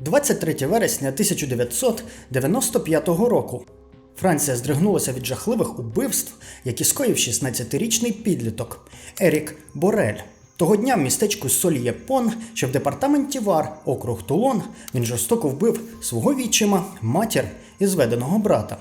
23 вересня 1995 року. Франція здригнулася від жахливих убивств, які скоїв 16-річний підліток Ерік Борель. Того дня в містечку Сольєпон, що в департаменті Вар, округ Тулон, він жорстоко вбив свого відчима, матір і зведеного брата.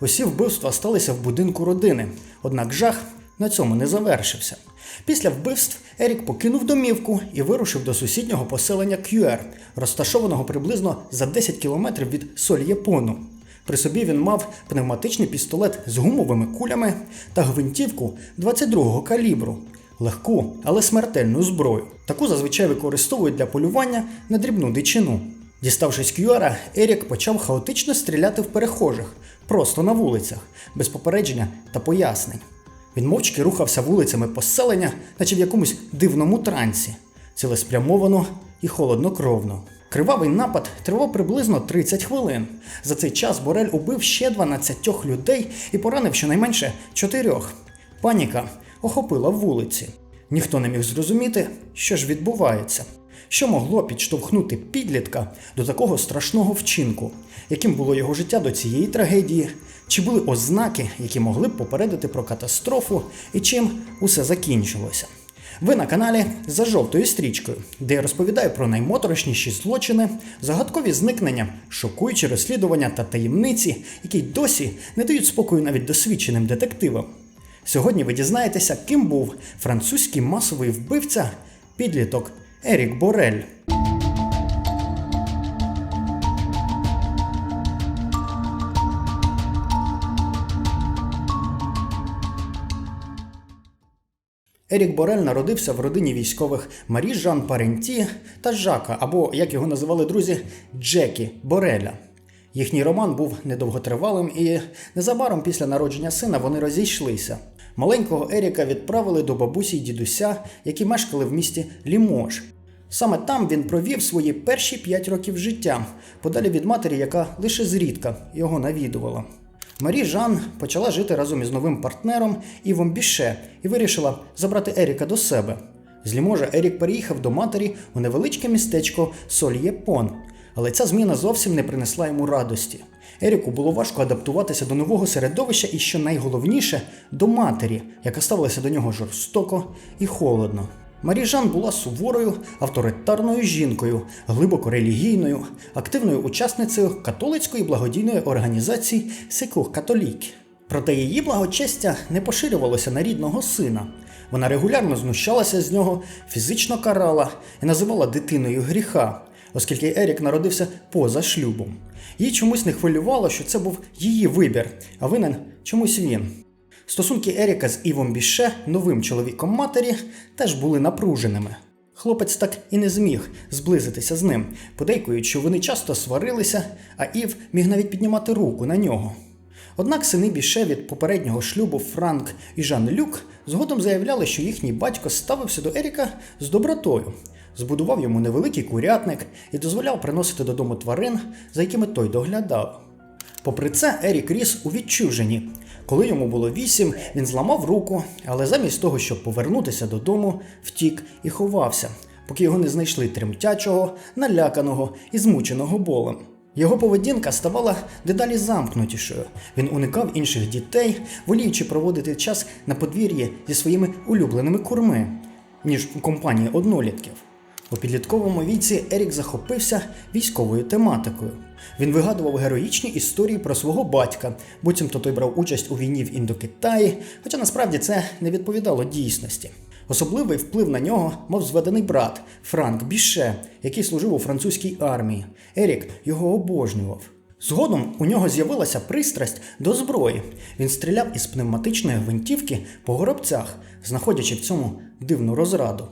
Усі вбивства сталися в будинку родини, однак жах на цьому не завершився. Після вбивств Ерік покинув домівку і вирушив до сусіднього поселення Кюер, розташованого приблизно за 10 кілометрів від Сольєпону. При собі він мав пневматичний пістолет з гумовими кулями та гвинтівку 22-го калібру, легку, але смертельну зброю. Таку зазвичай використовують для полювання на дрібну дичину. Діставшись Кюара, Ерік почав хаотично стріляти в перехожих, просто на вулицях, без попередження та пояснень. Він мовчки рухався вулицями поселення, наче в якомусь дивному трансі, цілеспрямовано і холоднокровно. Кривавий напад тривав приблизно 30 хвилин. За цей час Борель убив ще 12 людей і поранив щонайменше чотирьох. Паніка охопила вулиці. Ніхто не міг зрозуміти, що ж відбувається, що могло підштовхнути підлітка до такого страшного вчинку, яким було його життя до цієї трагедії, чи були ознаки, які могли б попередити про катастрофу і чим усе закінчилося. Ви на каналі за жовтою стрічкою, де я розповідаю про наймоторошніші злочини, загадкові зникнення, шокуючі розслідування та таємниці, які досі не дають спокою навіть досвідченим детективам. Сьогодні ви дізнаєтеся, ким був французький масовий вбивця, підліток Ерік Борель. Ерік Борель народився в родині військових Марі Жан Паренті та Жака, або, як його називали друзі, Джекі Бореля. Їхній роман був недовготривалим, і незабаром після народження сина вони розійшлися. Маленького Еріка відправили до бабусі й дідуся, які мешкали в місті Лімож. Саме там він провів свої перші п'ять років життя, подалі від матері, яка лише зрідка його навідувала. Марі Жан почала жити разом із новим партнером Івом Біше і вирішила забрати Еріка до себе. З Ліможа Ерік переїхав до матері у невеличке містечко Сольєпон, але ця зміна зовсім не принесла йому радості. Еріку було важко адаптуватися до нового середовища і, що найголовніше, до матері, яка ставилася до нього жорстоко і холодно. Марі Жан була суворою, авторитарною жінкою, глибоко релігійною, активною учасницею католицької благодійної організації Секур Католік. Проте її благочестя не поширювалося на рідного сина. Вона регулярно знущалася з нього, фізично карала і називала дитиною гріха, оскільки Ерік народився поза шлюбом. Їй чомусь не хвилювало, що це був її вибір, а винен чомусь він. Стосунки Еріка з Івом Біше, новим чоловіком матері, теж були напруженими. Хлопець так і не зміг зблизитися з ним, подейкують, що вони часто сварилися, а Ів міг навіть піднімати руку на нього. Однак сини Біше від попереднього шлюбу Франк і Жан Люк згодом заявляли, що їхній батько ставився до Еріка з добротою, збудував йому невеликий курятник і дозволяв приносити додому тварин, за якими той доглядав. Попри це, Ерік ріс у відчуженні. Коли йому було вісім, він зламав руку, але замість того, щоб повернутися додому, втік і ховався, поки його не знайшли тремтячого, наляканого і змученого болем. Його поведінка ставала дедалі замкнутішою. Він уникав інших дітей, воліючи проводити час на подвір'ї зі своїми улюбленими курми, ніж у компанії однолітків. У підлітковому віці Ерік захопився військовою тематикою. Він вигадував героїчні історії про свого батька, буцімто той брав участь у війні в Індокитаї, хоча насправді це не відповідало дійсності. Особливий вплив на нього мав зведений брат Франк Біше, який служив у французькій армії. Ерік його обожнював. Згодом у нього з'явилася пристрасть до зброї. Він стріляв із пневматичної гвинтівки по горобцях, знаходячи в цьому дивну розраду.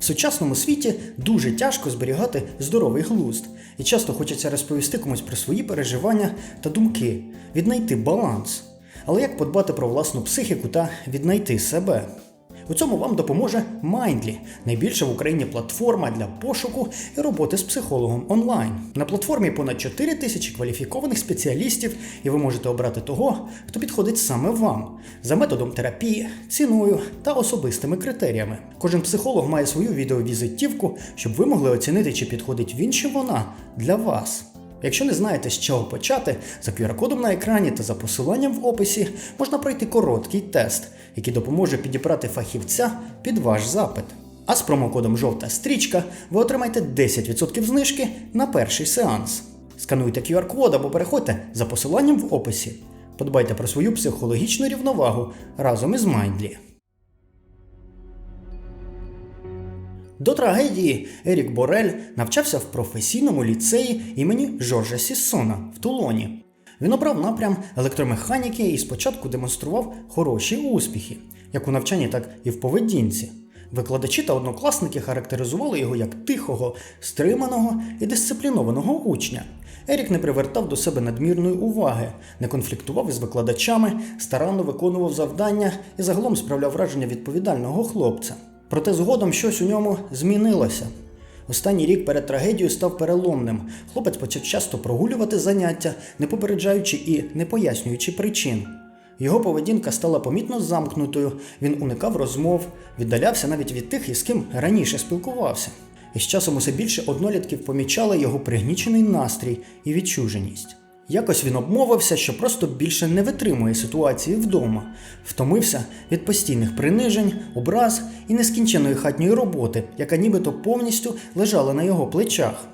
В сучасному світі дуже тяжко зберігати здоровий глузд, і часто хочеться розповісти комусь про свої переживання та думки, віднайти баланс. Але як подбати про власну психіку та віднайти себе? У цьому вам допоможе Mindly, найбільша в Україні платформа для пошуку і роботи з психологом онлайн. На платформі понад 4 тисячі кваліфікованих спеціалістів, і ви можете обрати того, хто підходить саме вам за методом терапії, ціною та особистими критеріями. Кожен психолог має свою відеовізитівку, щоб ви могли оцінити, чи підходить він чи вона для вас. Якщо не знаєте, з чого почати, за QR-кодом на екрані та за посиланням в описі можна пройти короткий тест, який допоможе підібрати фахівця під ваш запит. А з промокодом Жовта стрічка ви отримаєте 10% знижки на перший сеанс. Скануйте QR-код або переходьте за посиланням в описі. Подбайте про свою психологічну рівновагу разом із Mindly. До трагедії Ерік Борель навчався в професійному ліцеї імені Жоржа Сіссона в Тулоні. Він обрав напрям електромеханіки і спочатку демонстрував хороші успіхи, як у навчанні, так і в поведінці. Викладачі та однокласники характеризували його як тихого, стриманого і дисциплінованого учня. Ерік не привертав до себе надмірної уваги, не конфліктував із викладачами, старанно виконував завдання і загалом справляв враження відповідального хлопця. Проте згодом щось у ньому змінилося. Останній рік перед трагедією став переломним. Хлопець почав часто прогулювати заняття, не попереджаючи і не пояснюючи причин. Його поведінка стала помітно замкнутою, він уникав розмов, віддалявся навіть від тих, із ким раніше спілкувався. І з часом усе більше однолітків помічали його пригнічений настрій і відчуженість. Якось він обмовився, що просто більше не витримує ситуації вдома, втомився від постійних принижень, образ і нескінченої хатньої роботи, яка нібито повністю лежала на його плечах.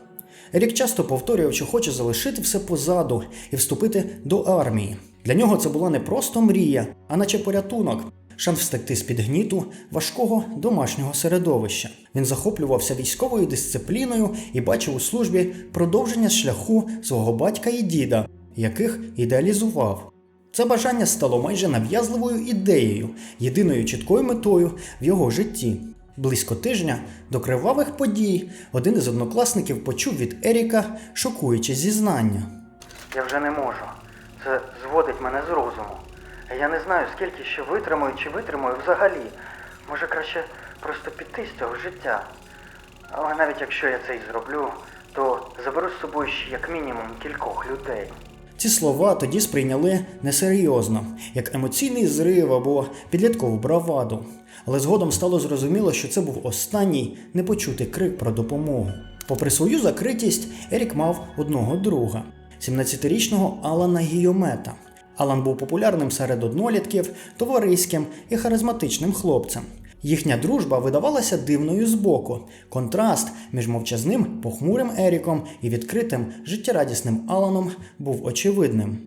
Ерік часто повторював, що хоче залишити все позаду і вступити до армії. Для нього це була не просто мрія, а наче порятунок, шанс встекти з під гніту важкого домашнього середовища. Він захоплювався військовою дисципліною і бачив у службі продовження шляху свого батька і діда, яких ідеалізував. Це бажання стало майже нав'язливою ідеєю, єдиною чіткою метою в його житті. Близько тижня до кривавих подій один із однокласників почув від Еріка шокуюче зізнання. Я вже не можу. Це зводить мене з розуму. Я не знаю, скільки ще витримаю чи витримаю взагалі. Може краще просто піти з цього життя. Але навіть якщо я це і зроблю, то заберу з собою ще як мінімум кількох людей. Ці слова тоді сприйняли несерйозно, як емоційний зрив або підліткову браваду. Але згодом стало зрозуміло, що це був останній непочутий крик про допомогу. Попри свою закритість, Ерік мав одного друга 17-річного Алана Гійомета. Алан був популярним серед однолітків, товариським і харизматичним хлопцем. Їхня дружба видавалася дивною збоку. Контраст між мовчазним, похмурим Еріком і відкритим, життєрадісним Аланом був очевидним.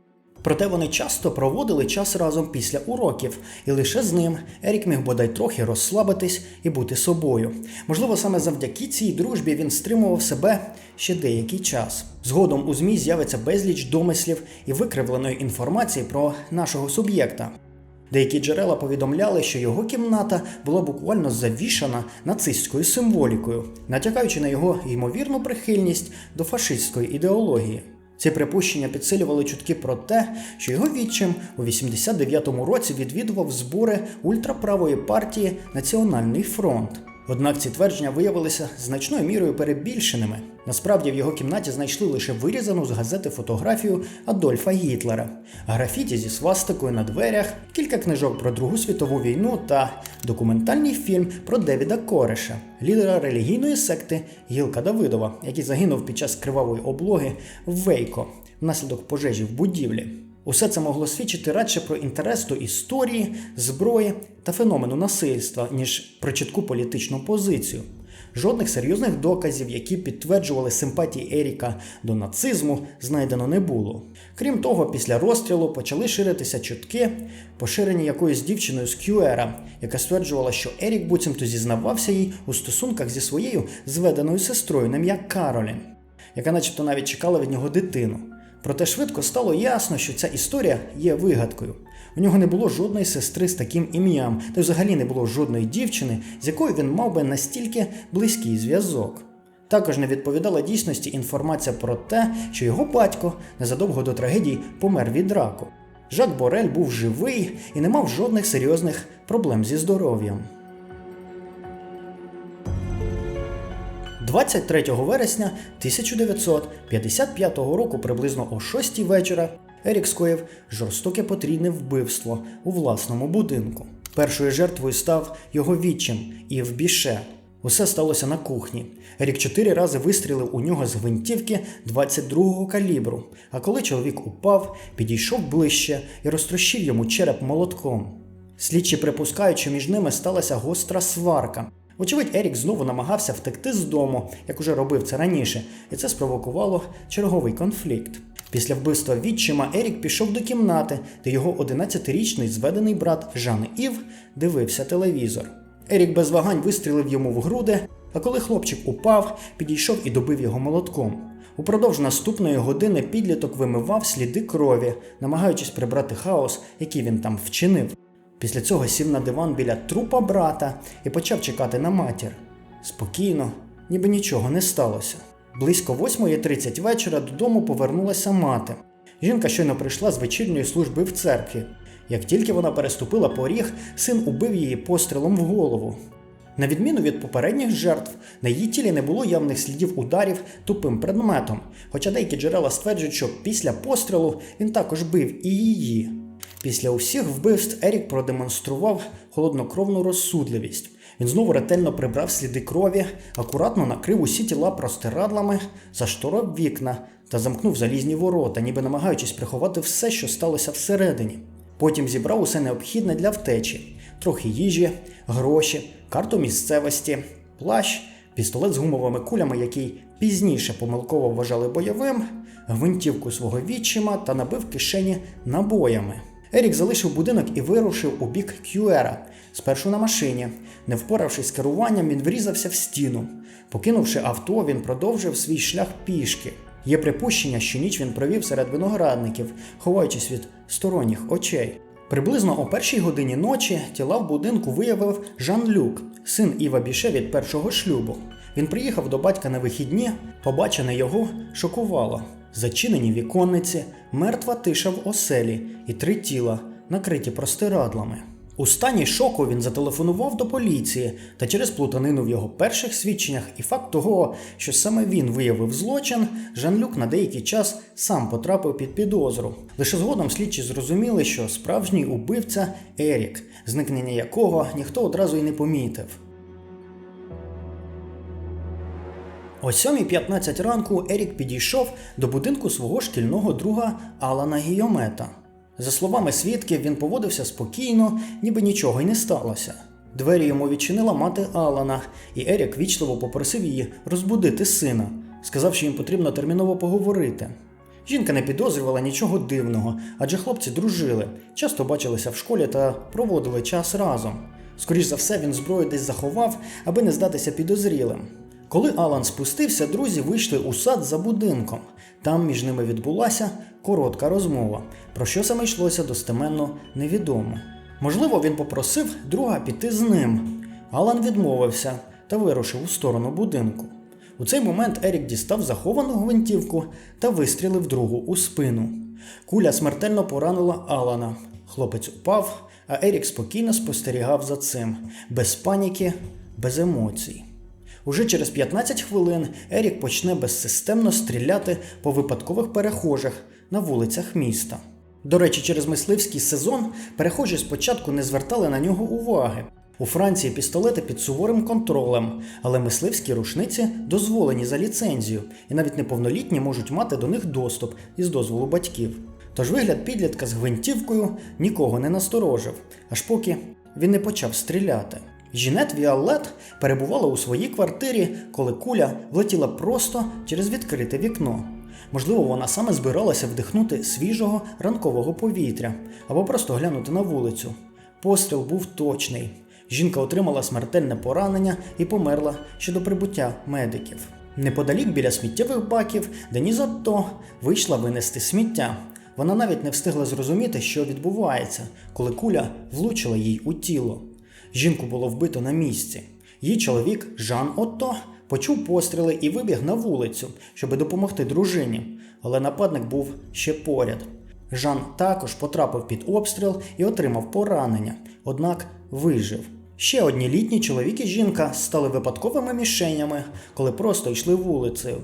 Проте вони часто проводили час разом після уроків, і лише з ним Ерік міг бодай трохи розслабитись і бути собою. Можливо, саме завдяки цій дружбі він стримував себе ще деякий час. Згодом у ЗМІ з'явиться безліч домислів і викривленої інформації про нашого суб'єкта. Деякі джерела повідомляли, що його кімната була буквально завішана нацистською символікою, натякаючи на його ймовірну прихильність до фашистської ідеології. Ці припущення підсилювали чутки про те, що його відчим у 89-му році відвідував збори ультраправої партії Національний фронт. Однак ці твердження виявилися значною мірою перебільшеними. Насправді в його кімнаті знайшли лише вирізану з газети фотографію Адольфа Гітлера, графіті зі свастикою на дверях, кілька книжок про Другу світову війну та документальний фільм про Девіда Кореша, лідера релігійної секти Гілка Давидова, який загинув під час кривавої облоги в Вейко внаслідок пожежі в будівлі. Усе це могло свідчити радше про інтерес до історії, зброї та феномену насильства, ніж про чітку політичну позицію. Жодних серйозних доказів, які підтверджували симпатії Еріка до нацизму, знайдено не було. Крім того, після розстрілу почали ширитися чутки, поширені якоюсь дівчиною з Кюера, яка стверджувала, що Ерік буцімто зізнавався їй у стосунках зі своєю зведеною сестрою на ім'я Каролін, яка начебто навіть чекала від нього дитину. Проте швидко стало ясно, що ця історія є вигадкою. У нього не було жодної сестри з таким ім'ям, та й взагалі не було жодної дівчини, з якою він мав би настільки близький зв'язок. Також не відповідала дійсності інформація про те, що його батько незадовго до трагедії помер від раку. Жак Борель був живий і не мав жодних серйозних проблем зі здоров'ям. 23 вересня 1955 року, приблизно о 6 вечора, Ерік скоїв жорстоке потрійне вбивство у власному будинку. Першою жертвою став його відчим Ів Біше. Усе сталося на кухні. Ерік чотири рази вистрілив у нього з гвинтівки 22-го калібру. А коли чоловік упав, підійшов ближче і розтрощив йому череп молотком. Слідчі припускають, що між ними сталася гостра сварка. Вочевидь, Ерік знову намагався втекти з дому, як уже робив це раніше, і це спровокувало черговий конфлікт. Після вбивства відчима Ерік пішов до кімнати, де його 11-річний зведений брат Жан Ів дивився телевізор. Ерік без вагань вистрілив йому в груди, а коли хлопчик упав, підійшов і добив його молотком. Упродовж наступної години підліток вимивав сліди крові, намагаючись прибрати хаос, який він там вчинив. Після цього сів на диван біля трупа брата і почав чекати на матір. Спокійно, ніби нічого не сталося. Близько 8.30 вечора додому повернулася мати. Жінка щойно прийшла з вечірньої служби в церкві. Як тільки вона переступила поріг, син убив її пострілом в голову. На відміну від попередніх жертв, на її тілі не було явних слідів ударів тупим предметом, хоча деякі джерела стверджують, що після пострілу він також бив і її. Після усіх вбивств Ерік продемонстрував холоднокровну розсудливість. Він знову ретельно прибрав сліди крові, акуратно накрив усі тіла простирадлами, зашторив вікна та замкнув залізні ворота, ніби намагаючись приховати все, що сталося всередині. Потім зібрав усе необхідне для втечі: трохи їжі, гроші, карту місцевості, плащ, пістолет з гумовими кулями, який пізніше помилково вважали бойовим, гвинтівку свого відчима та набив кишені набоями. Ерік залишив будинок і вирушив у бік К'юера, спершу на машині. Не впоравшись з керуванням, він врізався в стіну. Покинувши авто, він продовжив свій шлях пішки. Є припущення, що ніч він провів серед виноградників, ховаючись від сторонніх очей. Приблизно о першій годині ночі тіла в будинку виявив Жан-Люк, син Іва Біше від першого шлюбу. Він приїхав до батька на вихідні, побачене його шокувало. Зачинені віконниці, мертва тиша в оселі і три тіла, накриті простирадлами. У стані шоку він зателефонував до поліції, та через плутанину в його перших свідченнях і факт того, що саме він виявив злочин, Жан-Люк на деякий час сам потрапив під підозру. Лише згодом слідчі зрозуміли, що справжній убивця Ерік, зникнення якого ніхто одразу й не помітив. О 7.15 ранку Ерік підійшов до будинку свого шкільного друга Алана Гійомета. За словами свідків, він поводився спокійно, ніби нічого й не сталося. Двері йому відчинила мати Алана, і Ерік вічливо попросив її розбудити сина, сказав, що їм потрібно терміново поговорити. Жінка не підозрювала нічого дивного, адже хлопці дружили, часто бачилися в школі та проводили час разом. Скоріш за все, він зброю десь заховав, аби не здатися підозрілим. Коли Алан спустився, друзі вийшли у сад за будинком. Там між ними відбулася коротка розмова. Про що саме йшлося достеменно невідомо. Можливо, він попросив друга піти з ним. Алан відмовився та вирушив у сторону будинку. У цей момент Ерік дістав заховану гвинтівку та вистрілив другу у спину. Куля смертельно поранила Алана. Хлопець упав, а Ерік спокійно спостерігав за цим, без паніки, без емоцій. Уже через 15 хвилин Ерік почне безсистемно стріляти по випадкових перехожих на вулицях міста. До речі, через мисливський сезон перехожі спочатку не звертали на нього уваги. У Франції пістолети під суворим контролем, але мисливські рушниці дозволені за ліцензію, і навіть неповнолітні можуть мати до них доступ із дозволу батьків. Тож вигляд підлітка з гвинтівкою нікого не насторожив, аж поки він не почав стріляти. Жінет Віолет перебувала у своїй квартирі, коли куля влетіла просто через відкрите вікно. Можливо, вона саме збиралася вдихнути свіжого ранкового повітря або просто глянути на вулицю. Постріл був точний. Жінка отримала смертельне поранення і померла ще до прибуття медиків. Неподалік біля сміттєвих баків Деніза Отто вийшла винести сміття. Вона навіть не встигла зрозуміти, що відбувається, коли куля влучила їй у тіло. Жінку було вбито на місці. Її чоловік Жан Отто почув постріли і вибіг на вулицю, щоб допомогти дружині, але нападник був ще поряд. Жан також потрапив під обстріл і отримав поранення, однак вижив. Ще одні літні чоловік і жінка стали випадковими мішенями, коли просто йшли вулицею.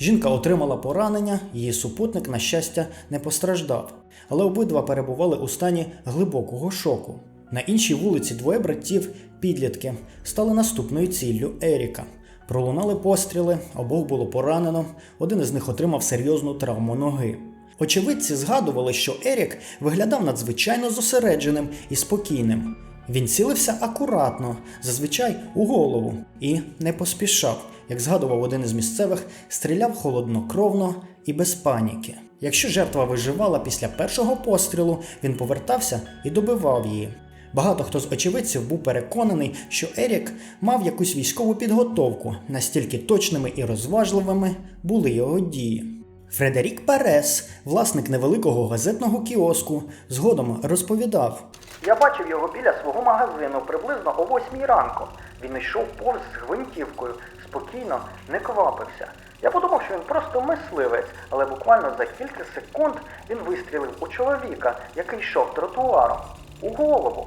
Жінка отримала поранення, її супутник, на щастя, не постраждав, але обидва перебували у стані глибокого шоку. На іншій вулиці двоє братів, підлітки, стали наступною ціллю Еріка. Пролунали постріли, обох було поранено, один із них отримав серйозну травму ноги. Очевидці згадували, що Ерік виглядав надзвичайно зосередженим і спокійним. Він цілився акуратно, зазвичай у голову, і не поспішав. Як згадував один із місцевих, стріляв холоднокровно і без паніки. Якщо жертва виживала після першого пострілу, він повертався і добивав її. Багато хто з очевидців був переконаний, що Ерік мав якусь військову підготовку, настільки точними і розважливими були його дії. Фредерік Перес, власник невеликого газетного кіоску, згодом розповідав: Я бачив його біля свого магазину приблизно о восьмій ранку. Він йшов повз з гвинтівкою, спокійно, не квапився. Я подумав, що він просто мисливець, але буквально за кілька секунд він вистрілив у чоловіка, який йшов тротуаром, у голову,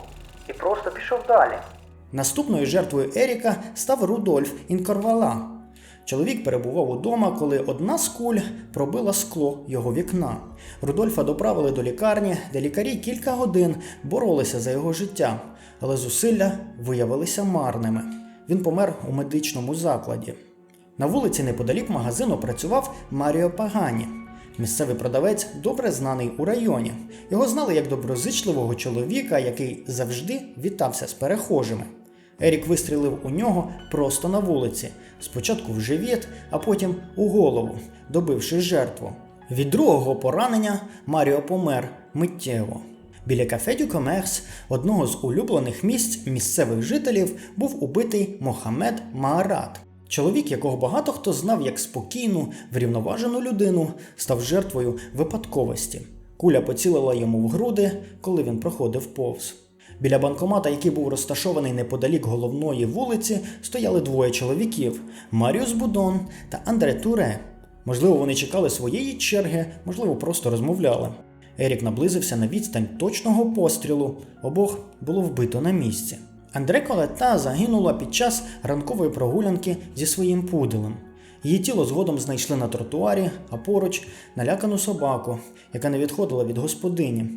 і просто пішов далі. Наступною жертвою Еріка став Рудольф Інкорвала. Чоловік перебував удома, коли одна з куль пробила скло його вікна. Рудольфа доправили до лікарні, де лікарі кілька годин боролися за його життя, але зусилля виявилися марними. Він помер у медичному закладі. На вулиці неподалік магазину працював Маріо Пагані. Місцевий продавець добре знаний у районі. Його знали як доброзичливого чоловіка, який завжди вітався з перехожими. Ерік вистрілив у нього просто на вулиці, спочатку в живіт, а потім у голову, добивши жертву. Від другого поранення Маріо помер миттєво. Біля кафе Дю Комерс, одного з улюблених місць місцевих жителів, був убитий Мохамед Маарат. Чоловік, якого багато хто знав як спокійну, врівноважену людину, став жертвою випадковості. Куля поцілила йому в груди, коли він проходив повз. Біля банкомата, який був розташований неподалік головної вулиці, стояли двоє чоловіків Маріус Будон та Андре Туре. Можливо, вони чекали своєї черги, можливо, просто розмовляли. Ерік наблизився на відстань точного пострілу. Обох було вбито на місці. Андре Колета загинула під час ранкової прогулянки зі своїм пуделем. Її тіло згодом знайшли на тротуарі, а поруч налякану собаку, яка не відходила від господині.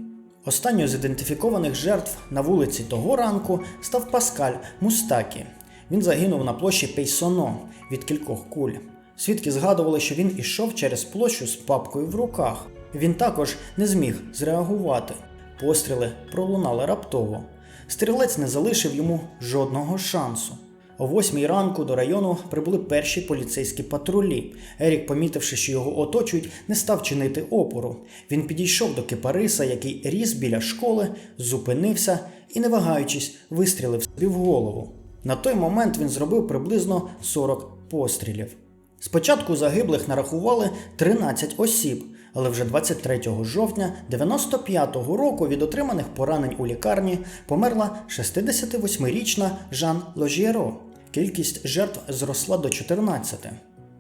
Останньою з ідентифікованих жертв на вулиці того ранку став Паскаль Мустакі. Він загинув на площі Пейсоно від кількох куль. Свідки згадували, що він ішов через площу з папкою в руках. Він також не зміг зреагувати. Постріли пролунали раптово. Стрілець не залишив йому жодного шансу. О восьмій ранку до району прибули перші поліцейські патрулі. Ерік, помітивши, що його оточують, не став чинити опору. Він підійшов до кипариса, який ріс біля школи, зупинився і, не вагаючись, вистрілив собі в голову. На той момент він зробив приблизно 40 пострілів. Спочатку загиблих нарахували 13 осіб, але вже 23 жовтня 95-го року від отриманих поранень у лікарні померла 68-річна Жан Ложєро. Кількість жертв зросла до 14.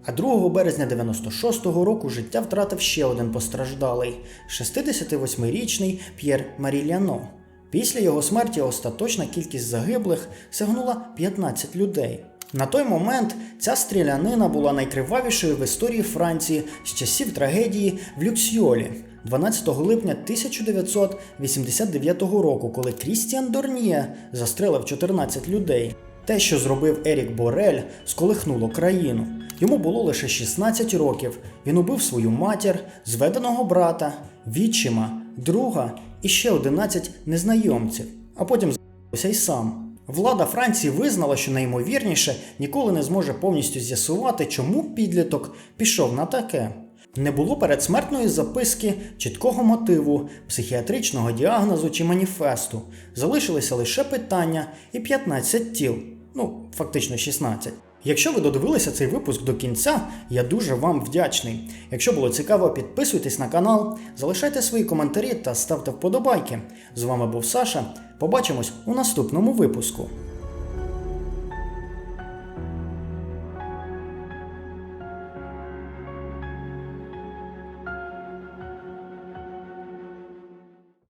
А 2 березня 96-го року життя втратив ще один постраждалий 68-річний П'єр Маріляно. Після його смерті остаточна кількість загиблих сягнула 15 людей. На той момент ця стрілянина була найкривавішою в історії Франції з часів трагедії в Люксьолі 12 липня 1989 року, коли Крістіан Дорніє застрелив 14 людей. Те, що зробив Ерік Борель, сколихнуло країну. Йому було лише 16 років. Він убив свою матір, зведеного брата, відчима, друга і ще 11 незнайомців, а потім з***ся й сам. Влада Франції визнала, що найімовірніше ніколи не зможе повністю з'ясувати, чому підліток пішов на таке. Не було передсмертної записки, чіткого мотиву, психіатричного діагнозу чи маніфесту. Залишилися лише питання і 15 тіл. Ну, фактично 16. Якщо ви додивилися цей випуск до кінця, я дуже вам вдячний. Якщо було цікаво, підписуйтесь на канал, залишайте свої коментарі та ставте вподобайки. З вами був Саша. Побачимось у наступному випуску.